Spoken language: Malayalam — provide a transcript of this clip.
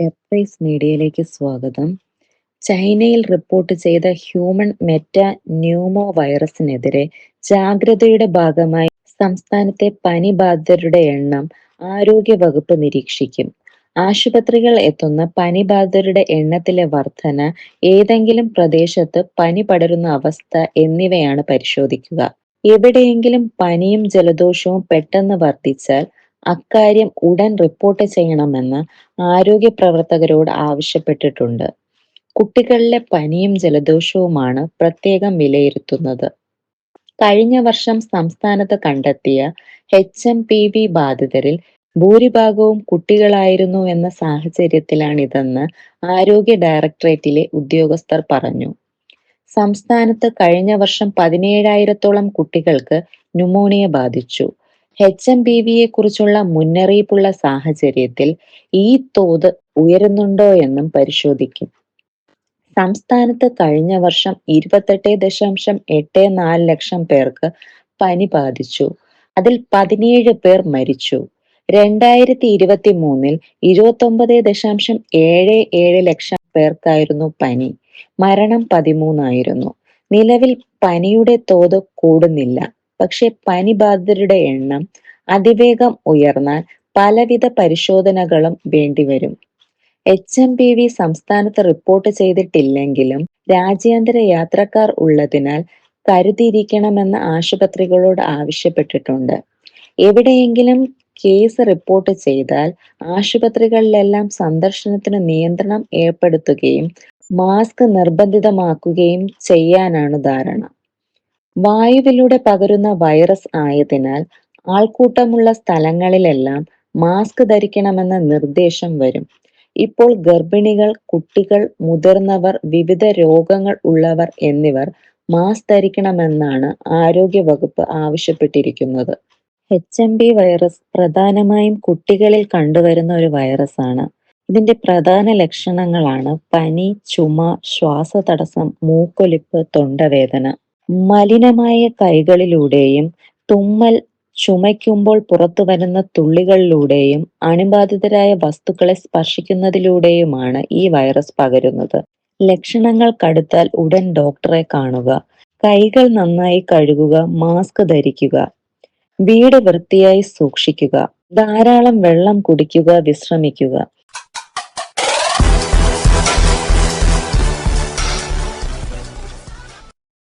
എർപ്രൈസ് മീഡിയയിലേക്ക് സ്വാഗതം. ചൈനയിൽ റിപ്പോർട്ട് ചെയ്ത ഹ്യൂമൻ മെറ്റ ന്യൂമോ വൈറസിനെതിരെ ജാഗ്രതയുടെ ഭാഗമായി സംസ്ഥാനത്തെ പനി ബാധിതരുടെ എണ്ണം ആരോഗ്യ വകുപ്പ് നിരീക്ഷിക്കും. ആശുപത്രികൾ എത്തുന്ന പനി ബാധിതരുടെ എണ്ണത്തിലെ വർധന ഏതെങ്കിലും പ്രദേശത്ത് പനി പടരുന്ന അവസ്ഥ എന്നിവയാണ് പരിശോധിക്കുക. എവിടെയെങ്കിലും പനിയും ജലദോഷവും പെട്ടെന്ന് വർദ്ധിച്ചാൽ അക്കാര്യം ഉടൻ റിപ്പോർട്ട് ചെയ്യണമെന്ന് ആരോഗ്യ പ്രവർത്തകരോട് ആവശ്യപ്പെട്ടിട്ടുണ്ട്. കുട്ടികളിലെ പനിയും ജലദോഷവുമാണ് പ്രത്യേകം വിലയിരുത്തുന്നത്. കഴിഞ്ഞ വർഷം സംസ്ഥാനത്ത് കണ്ടെത്തിയ എച്ച് എം പി വി ബാധിതരിൽ ഭൂരിഭാഗവും കുട്ടികളായിരുന്നു എന്ന സാഹചര്യത്തിലാണിതെന്ന് ആരോഗ്യ ഡയറക്ടറേറ്റിലെ ഉദ്യോഗസ്ഥർ പറഞ്ഞു. സംസ്ഥാനത്ത് കഴിഞ്ഞ വർഷം പതിനേഴായിരത്തോളം കുട്ടികൾക്ക് ന്യൂമോണിയ ബാധിച്ചു. എച്ച് എം ബി വിയെ കുറിച്ചുള്ള മുന്നറിയിപ്പുള്ള സാഹചര്യത്തിൽ ഈ തോത് ഉയരുന്നുണ്ടോ എന്നും പരിശോധിക്കും. സംസ്ഥാനത്ത് കഴിഞ്ഞ വർഷം ഇരുപത്തെട്ട് ദശാംശം എട്ട് നാല് ലക്ഷം പേർക്ക് പനി ബാധിച്ചു. അതിൽ പതിനേഴ് പേർ മരിച്ചു. രണ്ടായിരത്തി ഇരുപത്തി മൂന്നിൽ ഇരുപത്തി ഒമ്പത് ദശാംശം ഏഴ് ഏഴ് ലക്ഷം പേർക്കായിരുന്നു പനി. മരണം പതിമൂന്നായിരുന്നു. നിലവിൽ പനിയുടെ തോത് കൂടുന്നില്ല. പക്ഷെ പനി ബാധിതരുടെ എണ്ണം അതിവേഗം ഉയർന്നാൽ പലവിധ പരിശോധനകളും വേണ്ടിവരും. എച്ച് എം പി വി സംസ്ഥാനത്ത് റിപ്പോർട്ട് ചെയ്തിട്ടില്ലെങ്കിലും രാജ്യാന്തര യാത്രക്കാർ ഉള്ളതിനാൽ കരുതിയിരിക്കണമെന്ന് ആശുപത്രികളോട് ആവശ്യപ്പെട്ടിട്ടുണ്ട്. എവിടെയെങ്കിലും കേസ് റിപ്പോർട്ട് ചെയ്താൽ ആശുപത്രികളിലെല്ലാം സന്ദർശനത്തിന് നിയന്ത്രണം ഏർപ്പെടുത്തുകയും മാസ്ക് നിർബന്ധിതമാക്കുകയും ചെയ്യാനാണ് ധാരണ. വായുവിലൂടെ പകരുന്ന വൈറസ് ആയതിനാൽ ആൾക്കൂട്ടമുള്ള സ്ഥലങ്ങളിലെല്ലാം മാസ്ക് ധരിക്കണമെന്ന നിർദ്ദേശം വരും. ഇപ്പോൾ ഗർഭിണികൾ കുട്ടികൾ മുതിർന്നവർ വിവിധ രോഗങ്ങൾ ഉള്ളവർ എന്നിവർ മാസ്ക് ധരിക്കണമെന്നാണ് ആരോഗ്യ വകുപ്പ് ആവശ്യപ്പെട്ടിരിക്കുന്നത്. എച്ച് എം ബി വൈറസ് പ്രധാനമായും കുട്ടികളിൽ കണ്ടുവരുന്ന ഒരു വൈറസാണ്. ഇതിന്റെ പ്രധാന ലക്ഷണങ്ങളാണ് പനി ചുമ ശ്വാസതടസ്സം മൂക്കൊലിപ്പ് തൊണ്ടവേദന. മലിനമായ കൈകളിലൂടെയും തുമ്മൽ ചുമയ്ക്കുമ്പോൾ പുറത്തു വരുന്ന തുള്ളികളിലൂടെയും അണുബാധിതരായ വസ്തുക്കളെ സ്പർശിക്കുന്നതിലൂടെയുമാണ് ഈ വൈറസ് പകരുന്നത്. ലക്ഷണങ്ങൾ കടുത്താൽ ഉടൻ ഡോക്ടറെ കാണുക. കൈകൾ നന്നായി കഴുകുക മാസ്ക് ധരിക്കുക. വീട് വൃത്തിയായി സൂക്ഷിക്കുക. ധാരാളം വെള്ളം കുടിക്കുക വിശ്രമിക്കുക.